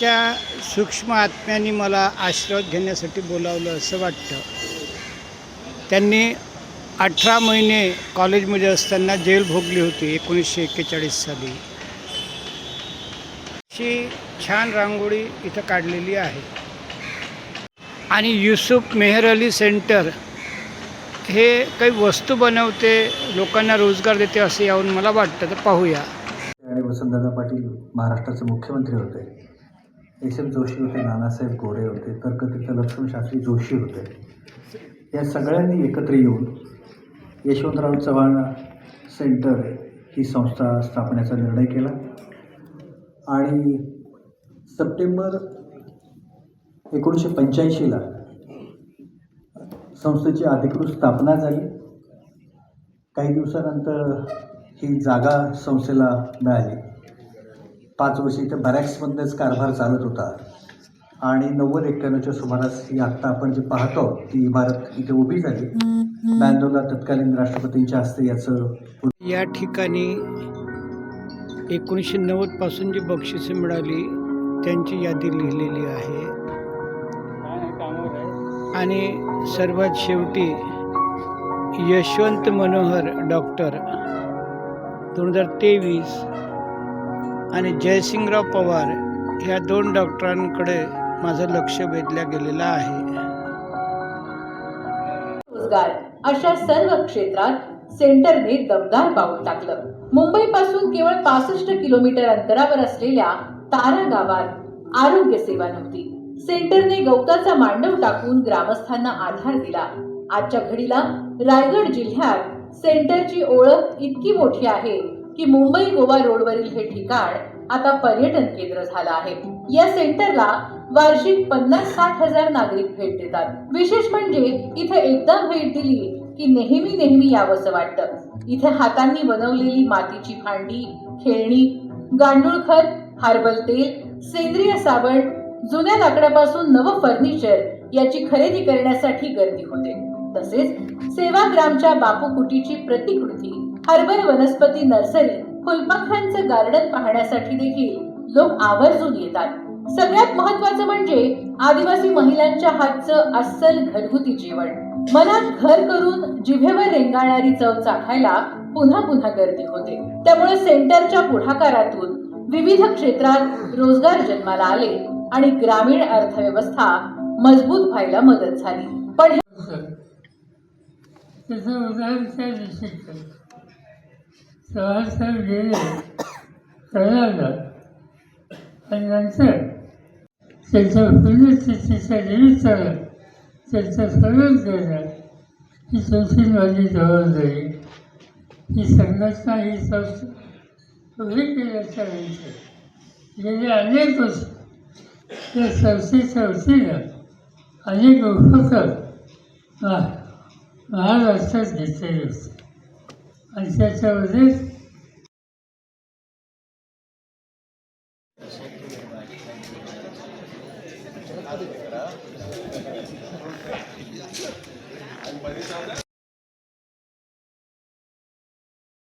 त्या सूक्ष्म आत्म्यांनी मला आशीर्वाद घेण्यासाठी बोलावलं असं वाटतं. त्यांनी अठरा महिने कॉलेजमध्ये असताना जेल भोगली होती एकोणीसशे एक्केचाळीस साली. अशी छान रांगोळी इथं काढलेली आहे. आणि युसुफ मेहर अली सेंटर हे काही वस्तू बनवते लोकांना रोजगार देते असं यावून मला वाटतं. तर पाहूया. वसंतदादा पाटील महाराष्ट्राचे मुख्यमंत्री होते. केशव जोशी होते नानासाहेब गोरे होते तर्कतीर्थ लक्ष्मण शास्त्री जोशी होते. या सगळ्यांनी एकत्र येऊन यशवंतराव चव्हाण सेंटर ही संस्था स्थापण्याचा निर्णय केला. आणि सप्टेंबर एकोणीसशे पंच्याऐंशीला संस्थेची अधिकृत स्थापना झाली. काही दिवसानंतर ही जागा संस्थेला मिळाली. पाच वर्ष इथं बॅरॅक्समधनंच कारभार चालत होता. आणि नव्वद एक्क्याण्णवच्या सुमारास ही आत्ता आपण जे पाहतो ती इमारत इथे उभी झाली. बँगलोरला तत्कालीन राष्ट्रपतींच्या हस्ते याचं या ठिकाणी एकोणीसशे नव्वदपासून जी बक्षिसे मिळाली त्यांची यादी लिहिलेली आहे. आणि सर्वात शेवटी यशवंत मनोहर डॉक्टर दोन हजार तेवीस आणि जयसिंगराव पवार ह्या दोन डॉक्टरांकडे माझं लक्ष वेधलं गेलेलं आहे. रोजगार. अशा सर्व क्षेत्रात सेंटरने दमदार पाऊल टाकलं. मुंबईपासून केवळ पासष्ट किलोमीटर अंतरावर असलेल्या तारा गावात आरोग्य सेवा नव्हती. सेंटरने गवताचा मांडव टाकून ग्रामस्थांना आधार दिला. आजच्या घडीला रायगड जिल्ह्यात सेंटरची ओळख इतकी मोठी आहे. की मुंबई गोवा रोडवरील हे ठिकाण आता पर्यटन केंद्र झालं आहे. या सेंटरला वार्षिक पन्नास साठ हजार नागरिक भेट देतात. विशेष म्हणजे इथे एकदा भेट दिली की नेहमी नेहमी यावंसं वाटतं. इथे हातांनी बनवलेली मातीची भांडी खेळणी गांडूळ खत हार्बल तेल सेंद्रिय साबण जुन्या लाकडापासून नवं फर्निचर याची खरेदी करण्यासाठी गर्दी होते. तसेच सेवाग्रामच्या बापू कुटीची प्रतिकृती हर्बल वनस्पती नर्सरी फुलपाखरांचं गार्डन पाहण्यासाठी देखील लोक आवर्जून येतात. सगळ्यात महत्वाचं म्हणजे आदिवासी महिलांच्या हातचं अस्सल घरगुती जेवण. मनात घर करून जिभेवर रेंगाळणारी चव चाखायला पुन्हा पुन्हा गर्दी होते. त्यामुळे सेंटरच्या पुढाकारातून विविध क्षेत्रात रोजगार जन्माला आले आणि ग्रामीण अर्थव्यवस्था मजबूत व्हायला मदत झाली. पण हे गेले कळाला. आणि नंतर त्यांच्या पुण्यतिथीच्या निमित्तानं त्यांचं स्मरण करणं ही तुमची माझी जबाबदारी ही संघटना ही संस्था उभी केल्याच्यानंतर गेले अनेक वर्ष त्या संस्थेच्या वतीनं अनेक उपक्रम महाराष्ट्रात घेतलेले होते आणि त्याच्यामध्ये